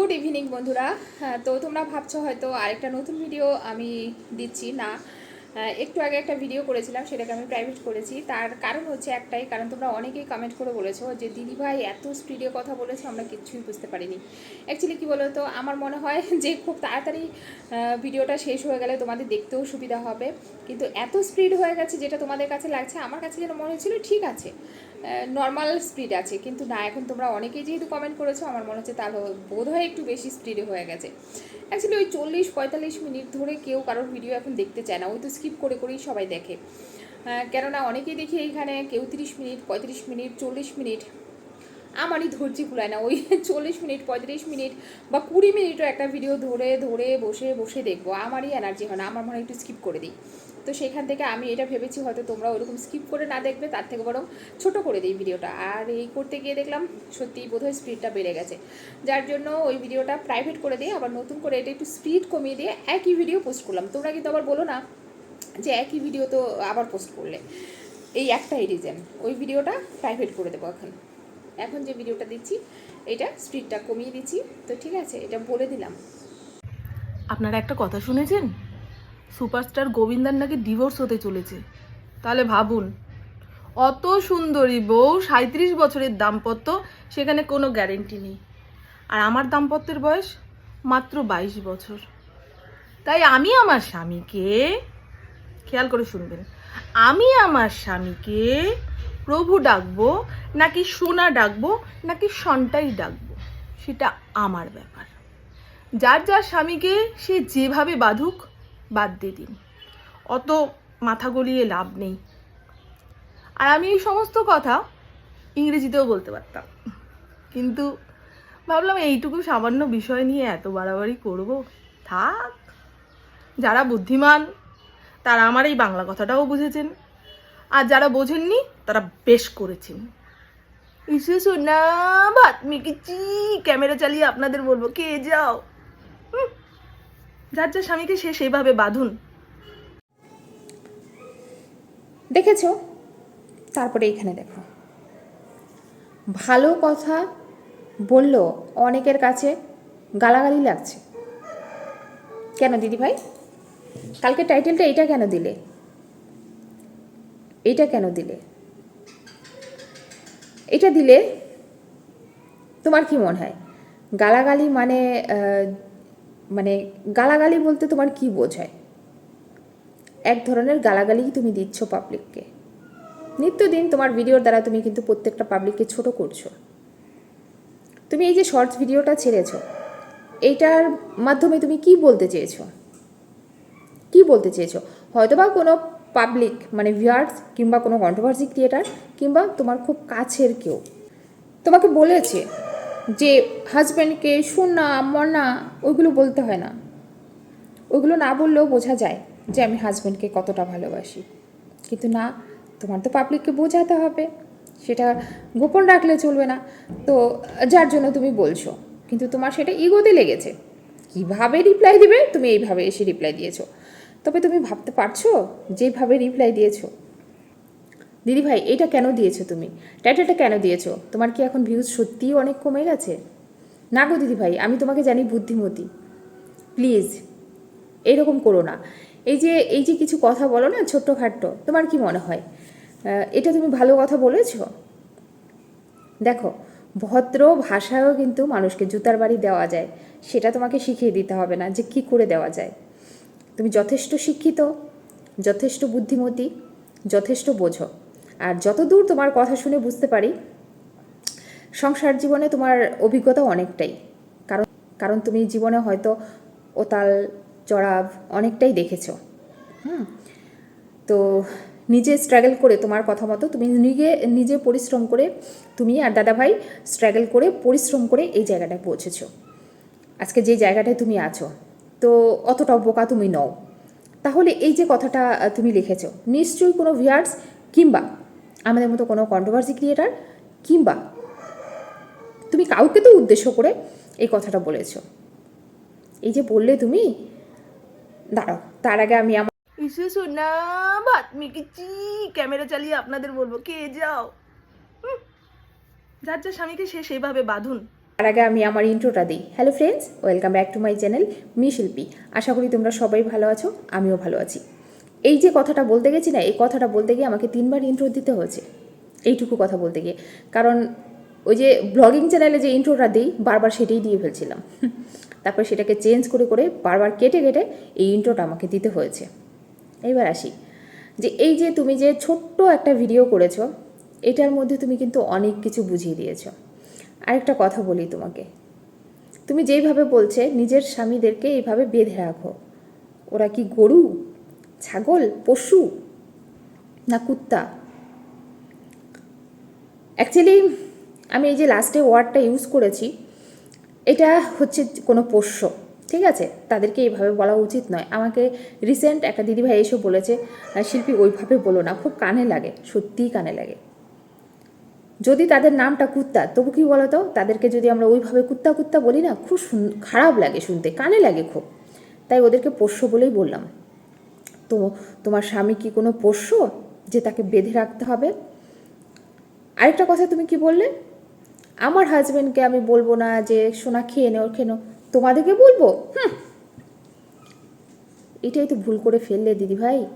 Good evening বন্ধুরা। হ্যাঁ, তো তোমরা ভাবছ হয়তো আরেকটা নতুন ভিডিও আমি দিচ্ছি। না একটু আগে একটা ভিডিও করেছিলাম সেটাকে আমি প্রাইভেট করেছি। তার কারণ হচ্ছে একটাই কারণ তোমরা অনেকেই কমেন্ট করে বলেছ যে দিদিভাই এত স্পিডে কথা বলেছ আমরা কিচ্ছুই বুঝতে পারিনি। অ্যাকচুয়ালি কী বলো তো আমার মনে হয় যে খুব তাড়াতাড়ি ভিডিওটা শেষ হয়ে গেলে তোমাদের দেখতেও সুবিধা হবে। কিন্তু এত স্পিড হয়ে গেছে যেটা তোমাদের কাছে লাগছে আমার কাছে যেন মনে হচ্ছিল ঠিক আছে। নর্মাল স্পিড আছে। কিন্তু না, এখন তোমরা অনেকেই যেহেতু কমেন্ট করেছ, আমার মনে হচ্ছে তাহলে বোধ হয় একটু বেশি স্পিডে হয়ে গেছে। অ্যাকচুয়ালি ওই চল্লিশ পঁয়তাল্লিশ মিনিট ধরে কেউ কারোর ভিডিও এখন দেখতে চায় না, ওই তো স্কিপ করে করেই সবাই দেখে। কেননা অনেকেই দেখি এইখানে কেউ তিরিশ মিনিট, পঁয়ত্রিশ মিনিট, চল্লিশ মিনিট। আমারই ধৈর্য কুলায় না, ওই চল্লিশ মিনিট, পঁয়ত্রিশ মিনিট বা কুড়ি মিনিটও একটা ভিডিও ধরে ধরে বসে বসে দেখব। আমারই এনার্জি হয় না, আমার মনে হয় একটু স্কিপ করে দিই। তো সেখান থেকে আমি এটা ভেবেছি হয়তো তোমরা ওরকম স্কিপ করে না দেখবে, তার থেকে বরং ছোট করে দিই ভিডিওটা আর এই করতে গিয়ে দেখলাম সত্যিই বোধহয় স্পিডটা বেড়ে গেছে। যার জন্য ওই ভিডিওটা প্রাইভেট করে দিয়ে আবার নতুন করে এটা একটু স্পিড কমিয়ে দিয়ে একই ভিডিও পোস্ট করলাম। তোমরা কিন্তু আবার বলো না যে একই ভিডিও তো আবার পোস্ট করলে। এই একটাই রিজন ওই ভিডিওটা প্রাইভেট করে দেবো এখন। এখন যে ভিডিওটা দিচ্ছি, এটা স্পিডটা কমিয়ে দিচ্ছি। তো ঠিক আছে, এটা বলে দিলাম। আপনারা একটা কথা শুনেছেন? সুপারস্টার গোবিন্দার নাকি ডিভোর্স হতে চলেছে? তাহলে ভাবুন, অত সুন্দরী বউ সাঁত্রিশ বছরের দাম্পত্য, সেখানে কোনো গ্যারেন্টি নেই। আর আমার দাম্পত্যের বয়স মাত্র বাইশ বছর। তাই আমি আমার স্বামীকে, খেয়াল করে শুনবেন, আমি আমার স্বামীকে প্রভু ডাকবো, নাকি সোনা ডাকবো, নাকি সন্টাই ডাকবো, সেটা আমার ব্যাপার। যার যার স্বামীকে সে যেভাবে বাঁধুক বাদ দিয়ে দিন। অত মাথা গলিয়ে লাভ নেই। আর আমি এই সমস্ত কথা ইংরেজিতেও বলতে পারতাম। কিন্তু ভাবলাম এইটুকু সামান্য বিষয় নিয়ে এত বাড়াবাড়ি করব। থাক, যারা বুদ্ধিমান, তারা আমার এই বাংলা কথাটাও বুঝেছেন। আর যারা বোঝেননি, তারা বেশ করেছেন। ইসে সোনা ভাত মেখেছি, ক্যামেরা চালিয়ে আপনাদের বলব কে যাও। হুম। যার যা স্বামীকে সে সেইভাবে বাঁধুন। দেখেছ? তারপরে এখানে দেখো। ভালো কথা বলল অনেকের কাছে গালাগালি লাগছে। কেন দিদি ভাই? কালকে টাইটেলটা এইটা কেন দিলে? এইটা কেন দিলে? এটা দিলে তোমার কি মনে হয়? গালাগালি মানে মানে গালাগালি বলতে তোমার কি বোঝায়? এক ধরনের গালাগালি তুমি দিচ্ছ পাবলিককে নিত্যদিন তোমার ভিডিওর দ্বারা তুমি কিন্তু প্রত্যেকটা পাবলিককে ছোট করছ। তুমি এই যে শর্টস ভিডিওটা ছেড়েছ, এইটার মাধ্যমে তুমি কি বলতে চেয়েছো? কি বলতে চেয়েছো? হয়তোবা কোনো পাবলিক মানে ভিউয়ার্স কিংবা কোনো কন্ট্রোভার্সি ক্রিয়েটার কিংবা তোমার খুব কাছের কেউ তোমাকে বলেছে যে হাজব্যান্ডকে শোনা মনা ওইগুলো বলতে হয় না। ওইগুলো না বললেও বোঝা যায় যে আমি হাজব্যান্ডকে কতটা ভালোবাসি। কিন্তু না, তোমার তো পাবলিককে বোঝাতে হবে। সেটা গোপন রাখলে চলবে না। তো যার জন্য তুমি বলছো, কিন্তু তোমার সেটা ইগোতে লেগেছে। কীভাবে রিপ্লাই দিবে? তুমি এইভাবে এসে রিপ্লাই দিয়েছ। তবে তুমি ভাবতে পারছ, যেভাবে রিপ্লাই দিয়েছ দিদি ভাই, এটা কেন দিয়েছ তুমি? টাইটেলটা কেন দিয়েছ? তোমার কি এখন ভিউজ সত্যিই অনেক কমে গেছে? না গো দিদি ভাই, আমি তোমাকে জানি বুদ্ধিমতী। প্লিজ এরকম করো না। এই যে এই যে কিছু কথা বলো না, ছোট্টখাট্ট, তোমার কি মনে হয়? এটা তুমি ভালো কথা বলেছ? দেখো, ভদ্র ভাষায়ও কিন্তু মানুষকে জুতার বাড়ি দেওয়া যায়। সেটা তোমাকে শিখিয়ে দিতে হবে না যে কি করে দেওয়া যায়। তুমি যথেষ্ট শিক্ষিত, যথেষ্ট বুদ্ধিমতী, যথেষ্ট বোঝো। আর যতদূর তোমার কথা শুনে বুঝতে পারি, সংসার জীবনে তোমার অভিজ্ঞতা অনেকটাই। কারণ কারণ তুমি জীবনে হয়তো ওতাল, চড়াব অনেকটাই দেখেছ। হুম? তো নিজে স্ট্রাগল করে তোমার কথা মতো তুমি নিজে নিজে পরিশ্রম করে তুমি আর দাদাভাই স্ট্রাগল করে পরিশ্রম করে এই জায়গাটায় পৌঁছেছো। আজকে যে জায়গাটায় তুমি আছো, তো অতটাও বোকা তুমি নও। তাহলে এই যে কথাটা তুমি লিখেছো, নিশ্চয়ই কোনো ভিয়ার্স কিংবা আমাদের মতো কোনো কন্ট্রোভার্সি ক্রিয়েটার কিংবা তুমি কাউকে তো উদ্দেশ্য করে এই কথাটা বলেছ। এই যে বললে তুমি দাঁড়াও তার আগে আমি আমার ইসে সোনা ভাত মেখেছি ক্যামেরা চালিয়ে আপনাদের বলব কে যাও। যার যার স্বামীকে সে সেভাবে বাঁধুন। তার আগে আমি আমার ইন্ট্রোটা দিই। Hello friends welcome back to my channel me Shilpi আশা করি তোমরা সবাই ভালো আছো আমিও ভালো আছি। এই যে কথাটা বলতে গেছি না, এই কথাটা বলতে গিয়ে আমাকে তিনবার ইন্ট্রো দিতে হয়েছে। এইটুকু কথা বলতে গিয়ে। কারণ ওই যে ব্লগিং চ্যানেলে যে ইন্ট্রোটা দিই, বারবার সেটাই দিয়ে ফেলছিলাম। তারপর সেটাকে চেঞ্জ করে করে বারবার কেটে কেটে এই ইন্ট্রোটা আমাকে দিতে হয়েছে। এইবার আসি। যে এই যে তুমি যে ছোট্ট একটা ভিডিও করেছ, এটার মধ্যে তুমি কিন্তু অনেক কিছু বুঝিয়ে দিয়েছ। আরেকটা কথা বলি তোমাকে। তুমি যেইভাবে বলছে, নিজের স্বামীদেরকে এইভাবে বেঁধে রাখো। ওরা কি গরু? ছাগল পশু না কুত্তা? অ্যাকচুয়ালি আমি এই যে লাস্টে ওয়ার্ডটা ইউজ করেছি এটা হচ্ছে কোনো পোষ্য ঠিক আছে? তাদেরকে এইভাবে বলা উচিত নয়। আমাকে রিসেন্ট একটা দিদিভাই এসে বলেছে "আহ, শিল্পী ওইভাবে বলো না খুব কানে লাগে সত্যিই কানে লাগে। যদি তাদের নামটা কুত্তা তবু কি বলতো? তাদেরকে যদি আমরা ওইভাবে কুত্তা কুত্তা বলি না খুব খারাপ লাগে শুনতে কানে লাগে খুব। তাই ওদেরকে পোষ্য বলেই বললাম। তো তোমার স্বামী কি কোনো পোষ্য যে তাকে বেঁধে রাখতে হবে? আরেকটা কথা তুমি কি বললে? আমার হাজব্যান্ডকে আমি বলব না যে, সোনা খেয়ে নেও খেয়ে নেও। তোমাদেরকে বলব? হুম। এটাই তো ভুল করে ফেললে দিদি ভাই।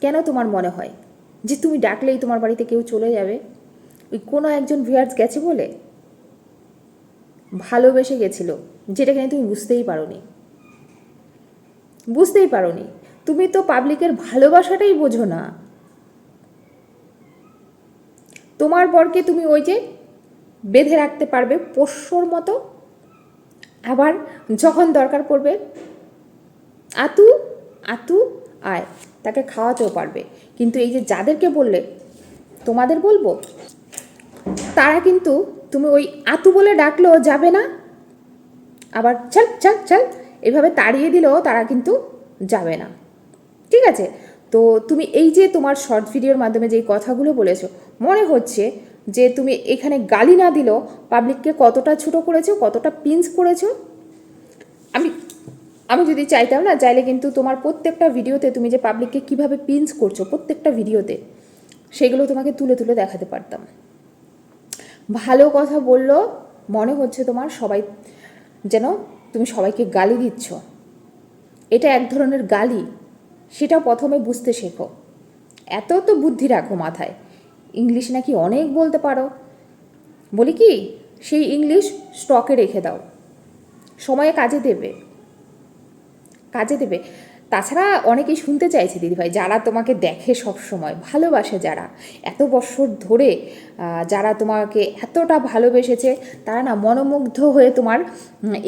কেন তোমার মনে হয় যে তুমি ডাকলেই তোমার বাড়িতে কেউ চলে যাবে? ওই কোনো একজন ভিয়ার্স গেছে বলে? ভালোবেসে গেছিল, যেটা কিনা তুমি বুঝতেই পারোনি। বুঝতেই পারোনি। তুমি তো পাবলিকের ভালোবাসাটাই বোঝো না। তোমার বরকে তুমি ওই যে বেঁধে রাখতে পারবে পোষ্যর মতো। আবার যখন দরকার পড়বে, আতু আতু, আয়, তাকে খাওয়াতেও পারবে। কিন্তু এই যে যাদেরকে বললে, তোমাদের বলব, তারা কিন্তু তুমি ওই আতু বলে ডাকলেও যাবে না। আবার চল চল চল এভাবে তাড়িয়ে দিলেও তারা কিন্তু যাবে না। ঠিক আছে? তো তুমি এই যে তোমার শর্ট ভিডিওর মাধ্যমে যে কথাগুলো বলেছ, মনে হচ্ছে যে তুমি এখানে গালি না দিলেও পাবলিককে কতটা ছোট করেছ, কতটা পিঞ্চ করেছ? আমি আমি যদি চাইতাম না, চাইলে কিন্তু তোমার প্রত্যেকটা ভিডিওতে তুমি যে পাবলিককে কীভাবে পিঞ্চ করছ, প্রত্যেকটা ভিডিওতে সেগুলো তোমাকে তুলে তুলে দেখাতে পারতাম। ভালো কথা বলল, মনে হচ্ছে তোমার সবাই, যেন তুমি সবাইকে গালি দিচ্ছ। এটা এক ধরনের গালি। সেটা প্রথমে বুঝতে শেখো। এত তো বুদ্ধি রাখো মাথায়। ইংলিশ নাকি অনেক বলতে পারো। বলি কি, সেই ইংলিশ স্টকে রেখে দাও। সময়ে কাজে দেবে। কাজে দেবে। তাছাড়া অনেকেই শুনতে চাইছে দিদিভাই, যারা তোমাকে দেখে সব সময় ভালোবাসে যারা, এত বছর ধরে যারা তোমাকে এতটা ভালোবেসেছে, তারা না মনোমুগ্ধ হয়ে তোমার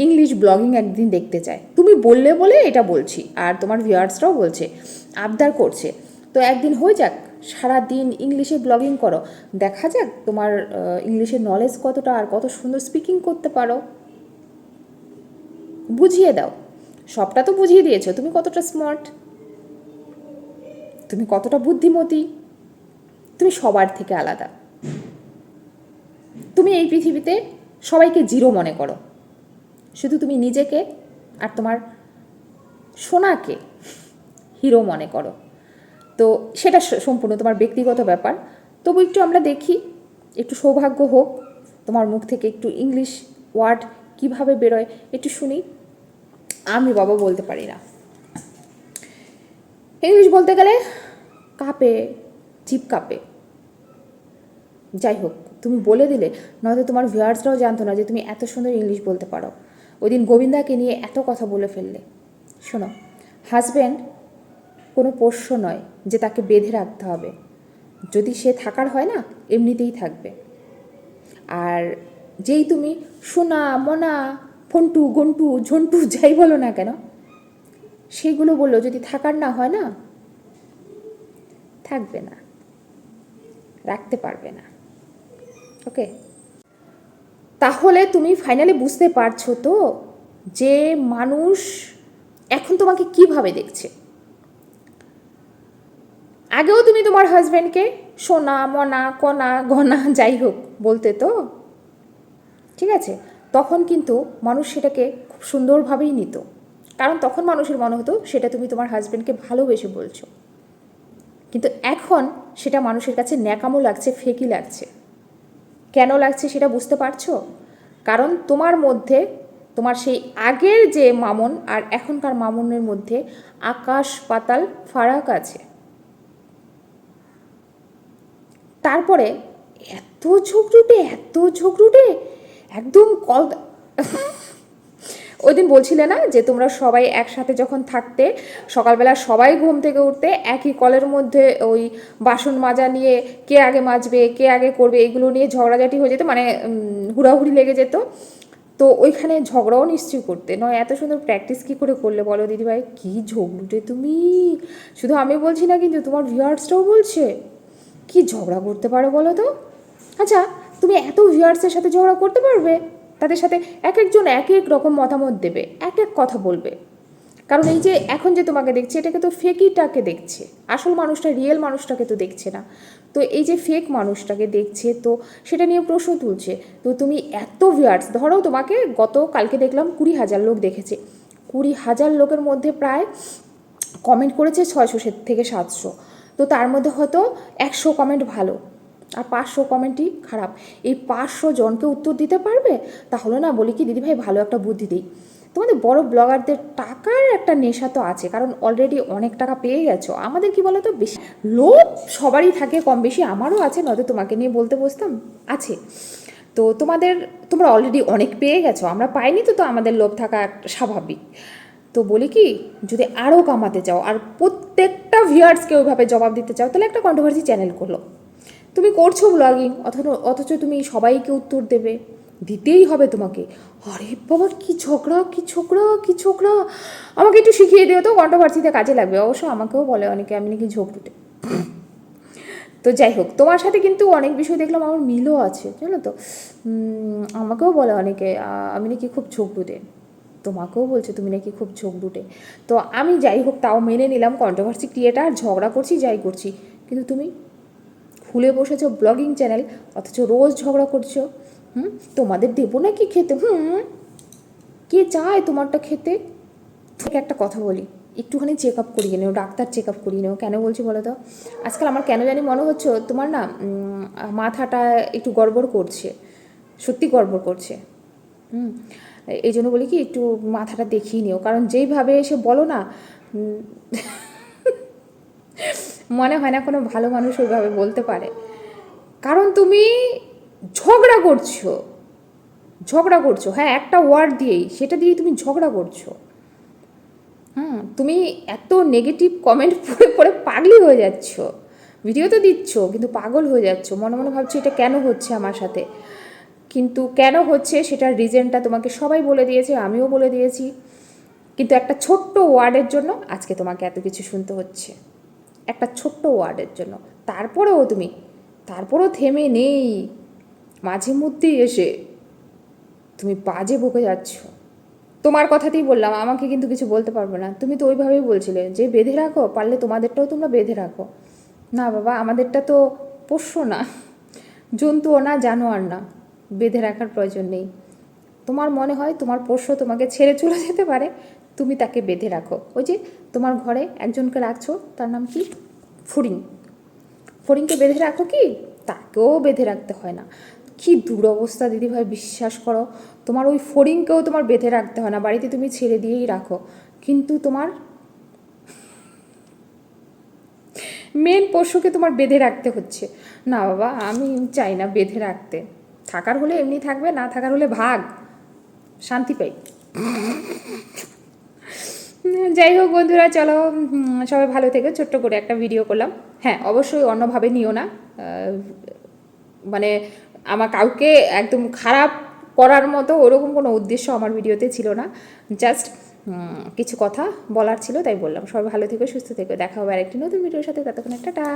ইংলিশ ব্লগিং একদিন দেখতে চায়। তুমি বললে বলে এটা বলছি, আর তোমার ভিউয়ার্সরাও বলছে, আবদার করছে। তো একদিন হয়ে যাক সারা দিন ইংলিশে ব্লগিং করো, দেখা যাক তোমার ইংলিশের নলেজ কতটা, আর কত সুন্দর স্পিকিং করতে পারো। বুঝিয়ে দাও। সবটা তো বুঝিয়ে দিয়েছ। তুমি কতটা স্মার্ট তুমি কতটা বুদ্ধিমতী? তুমি সবার থেকে আলাদা। তুমি এই পৃথিবীতে সবাইকে জিরো মনে করো। শুধু তুমি নিজেকে আর তোমার সোনাকে হিরো মনে করো। তো সেটা সম্পূর্ণ তোমার ব্যক্তিগত ব্যাপার। তবু একটু আমরা দেখি, একটু সৌভাগ্য হোক, তোমার মুখ থেকে একটু ইংলিশ ওয়ার্ড কীভাবে বেরোয়, একটু শুনি। আমি বাবা বলতে পারি না। ইংলিশ বলতে গেলে কাঁপে চিপ কাঁপে। যাই হোক, তুমি বলে দিলে, নয়তো তোমার ভিউয়ার্সরাও জানতো না যে তুমি এত সুন্দর ইংলিশ বলতে পারো। ওই দিন গোবিন্দাকে নিয়ে এত কথা বলে ফেললে। শোনো হাজব্যান্ড কোনো পোষ্য নয় যে তাকে বেঁধে রাখতে হবে। যদি সে থাকার হয় না, এমনিতেই থাকবে। আর যেই তুমি সোনা, মনা ফন্টু, গন্টু, ঝন্টু, যাই বলো না কেন, সেগুলো বলল, যদি থাকার না হয় না, থাকবে না, রাখতে পারবে না ওকে তাহলে তুমি ফাইনালি বুঝতে পারছ তো যে মানুষ এখন তোমাকে কীভাবে দেখছে? আগেও তুমি তোমার হাজব্যান্ডকে সোনা, মনা, কনা গনা যাই হোক বলতে তো, ঠিক আছে? তখন কিন্তু মানুষ সেটাকে খুব সুন্দরভাবেই নিত। কারণ তখন মানুষের মনে হতো, সেটা তুমি তোমার হাজব্যান্ডকে ভালোবেসে বলছো। কিন্তু এখন সেটা মানুষের কাছে ন্যাকামো লাগছে, ফেকি লাগছে। কেন লাগছে সেটা বুঝতে পারছ? কারণ তোমার মধ্যে, তোমার সেই আগের যে মামন আর এখনকার মামনের মধ্যে আকাশ পাতাল ফারাক আছে। তারপরে এত ঝগড়ুটে এত ঝগড়ুটে একদম কল ওই দিন বলছিলে না যে তোমরা সবাই একসাথে যখন থাকতে, সকালবেলা সবাই ঘুম থেকে উঠতে একই কলের মধ্যে ওই বাসন মাজা নিয়ে কে আগে মাজবে, কে আগে করবে, এগুলো নিয়ে ঝগড়াঝাটি হয়ে যেত মানে হুড়াহুড়ি লেগে যেত। তো ওইখানে ঝগড়াও নিশ্চয়ই করতে। নয়, এত সুন্দর প্র্যাকটিস কী করে করলে বলো দিদিভাই? কী ঝগড়ুটে তুমি? শুধু আমি বলছি না, কিন্তু তোমার ভিউয়ার্সটাও বলছে। কি ঝগড়া করতে পারো বলো তো? আচ্ছা তুমি এত ভিউয়ার্সের সাথে ঝগড়া করতে পারবে? তাদের সাথে এক একজন এক এক রকম মতামত দেবে, এক এক কথা বলবে। কারণ এই যে এখন যে তোমাকে দেখছে, এটাকে তো ফেকিটাকে দেখছে। আসল মানুষটা রিয়েল মানুষটাকে তো দেখছে না। তো এই যে ফেক মানুষটাকে দেখছে, তো সেটা নিয়ে প্রশ্ন তুলছে। তো তুমি এত ভিউয়ার্স ধরো তোমাকে গত কালকে দেখলাম কুড়ি হাজার লোক দেখেছে। কুড়ি হাজার লোকের মধ্যে প্রায় কমেন্ট করেছে ছয়শো থেকে সাতশো। তো তার মধ্যে হয়তো একশো কমেন্ট ভালো। আর পাঁচশো কমেন্টই খারাপ। এই পাঁচশো জনকে উত্তর দিতে পারবে? তাহলে না বলি কি, দিদিভাই ভালো একটা বুদ্ধি দিই। তোমাদের বড় ব্লগারদের টাকার একটা নেশা তো আছে, কারণ অলরেডি অনেক টাকা পেয়ে গেছো। আমাদের কি বলো তো বেশি লোভ সবারই থাকে, কম বেশি আমারও আছে, নয়তো তোমাকে নিয়ে বলতে বসতাম, আছে। তো তোমাদের, তোমরা অলরেডি অনেক পেয়ে গেছো, আমরা পাইনি তো তো আমাদের লোভ থাকা স্বাভাবিক। তো বলি কি, যদি আরও কামাতে চাও, আর প্রত্যেকটা ভিউয়ার্সকে ওইভাবে জবাব দিতে চাও, তাহলে একটা কন্ট্রোভার্সি চ্যানেল করল। তুমি করছ ব্লগিং অথচ অথচ তুমি সবাইকে উত্তর দেবে, দিতেই হবে তোমাকে। আরে বাবা, কি ঝগড়া, কি ছোকরা কি ছোকরা আমাকে একটু শিখিয়ে দিও তো কন্ট্রোভার্সিতে কাজে লাগবে। অবশ্য আমাকেও বলে অনেকে, আমি নাকি ঝগড়ুটে তো যাই হোক, তোমার সাথে কিন্তু অনেক বিষয় দেখলাম, আমার মিলও আছে, জানো তো। আমাকেও বলে অনেকে আমি নাকি খুব ঝোঁকডুটে তোমাকেও বলছে, তুমি নাকি খুব ঝোঁকডুটে তো আমি যাই হোক, তাও মেনে নিলাম কন্ট্রোভার্সি ক্রিয়েটার ঝগড়া করছি, যাই করছি। কিন্তু তুমি? খুলে বসেছো, ব্লগিং চ্যানেল, অথচ রোজ ঝগড়া করছ। হুম? তোমাদের দেবো না কি খেতে? হুম? কে চায় তোমারটা খেতে? তোকে একটা কথা বলি, একটুখানি চেক আপ করিয়ে নেও, ডাক্তার চেক আপ করিয়ে নেও। কেন বলছি বলো তো? আজকাল আমার কেন জানি মনে হচ্ছে তোমার না মাথাটা একটু গড়বড় করছে, সত্যি গড়বড় করছে। হুম? এই জন্য বলি কি, একটু মাথাটা দেখিয়ে নিও, কারণ যেইভাবে এসে বলো না মনে হয় না কোনো ভালো মানুষ ওইভাবে বলতে পারে। কারণ তুমি ঝগড়া করছ। ঝগড়া করছ। হ্যাঁ একটা ওয়ার্ড দিয়েই, সেটা দিয়েই তুমি ঝগড়া করছ। হুম, তুমি এত নেগেটিভ কমেন্ট পড়ে পড়ে পাগলি হয়ে যাচ্ছ। ভিডিও তো দিচ্ছ, কিন্তু পাগল হয়ে যাচ্ছ। মনে মনে ভাবছ এটা কেন হচ্ছে আমার সাথে? কিন্তু কেন হচ্ছে সেটার রিজনটা তোমাকে সবাই বলে দিয়েছে, আমিও বলে দিয়েছি। কিন্তু একটা ছোট্ট ওয়ার্ডের জন্য আজকে তোমাকে এত কিছু শুনতে হচ্ছে। একটা ছোট্ট ওয়ার্ডের জন্য। তারপরেও তুমি, তারপরেও থেমে নেই। মাঝে মধ্যেই এসে তুমি বাজে বকে যাচ্ছ। তোমার কথাতেই বললাম, আমাকে কিন্তু কিছু বলতে পারবে না। তুমি তো ওইভাবেই বলছিলে যে, বেঁধে রাখো, পারলে তোমাদেরটাও তোমরা বেঁধে রাখো। না বাবা, আমাদেরটা তো পোষ্য না, জন্তুও না, জানোয়ার না, বেঁধে রাখার প্রয়োজন নেই। তোমার মনে হয় তোমার পোষ্য তোমাকে ছেড়ে চলে যেতে পারে? তুমি তাকে বেঁধে রাখো। ওই যে তোমার ঘরে একজনকে রাখছো, তার নাম কি? ফড়িং। ফড়িংকে বেঁধে রাখো কি? তাকেও বেঁধে রাখতে হয় না। কি দুরবস্থা, দিদিভাই, বিশ্বাস করো। তোমার ওই ফড়িংকেও তোমার বেঁধে রাখতে হয় না, বাড়িতে তুমি ছেড়ে দিয়েই রাখো। কিন্তু তোমার মেন পশুকে তোমার বেঁধে রাখতে হচ্ছে। না বাবা, আমি চাই না বেঁধে রাখতে। থাকার হলে এমনি থাকবে, না থাকার হলে ভাগ। শান্তি পাই। যাই হোক বন্ধুরা, চলো সবাই ভালো থেকে। ছোট্ট করে একটা ভিডিও করলাম। হ্যাঁ অবশ্যই অন্যভাবে নিও না। মানে আমার কাউকে একদম খারাপ করার মতো ওরকম কোনো উদ্দেশ্য আমার ভিডিওতে ছিল না। জাস্ট কিছু কথা বলার ছিল, তাই বললাম। সবাই ভালো থেকে, সুস্থ থেকো। দেখা হবে আর একটি নতুন ভিডিওর সাথে। ততক্ষণ একটা টা